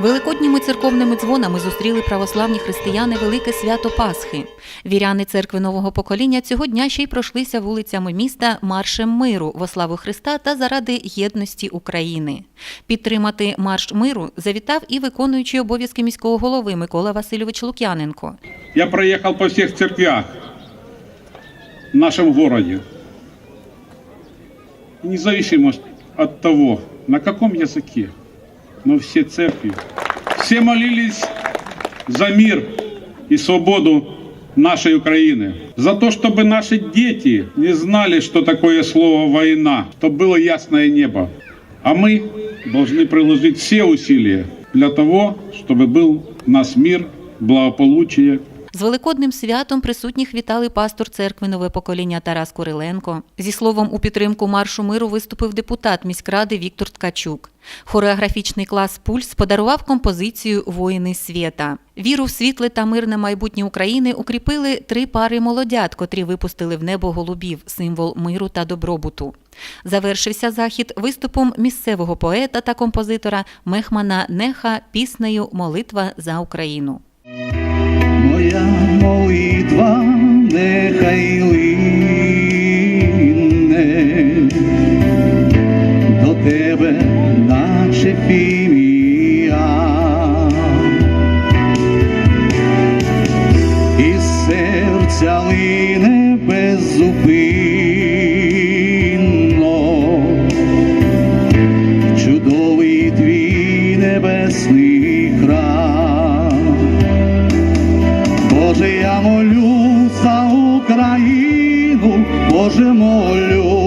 Великодніми церковними дзвонами зустріли православні християни велике свято Пасхи. Віряни церкви нового покоління цього дня ще й пройшлися вулицями міста маршем миру во славу Христа та заради єдності України. Підтримати марш миру завітав і виконуючий обов'язки міського голови Микола Васильович Лук'яненко. Я проехал по всех церквях в нашем городе. Независимо от того, на каком языке, но все церкви, все молились за мир и свободу нашей Украины. За то, чтобы наши дети не знали, что такое слово «война», чтобы было ясное небо. А мы должны приложить все усилия для того, чтобы был у нас мир, благополучие, з великодним святом присутніх вітали пастор церкви нове покоління Тарас Куриленко. Зі словом у підтримку маршу миру виступив депутат міськради Віктор Ткачук. Хореографічний клас Пульс подарував композицію Воїни свєта. Віру в світле та мирне майбутнє України укріпили три пари молодят, котрі випустили в небо голубів, символ миру та добробуту. Завершився захід виступом місцевого поета та композитора Мехмана Неха піснею Молитва за Україну. Моя молитва нехай лине до тебе, наче пім'я. Із серця лине беззупинно, чудовий твій небесний Боже, я молю за Україну, Боже, молю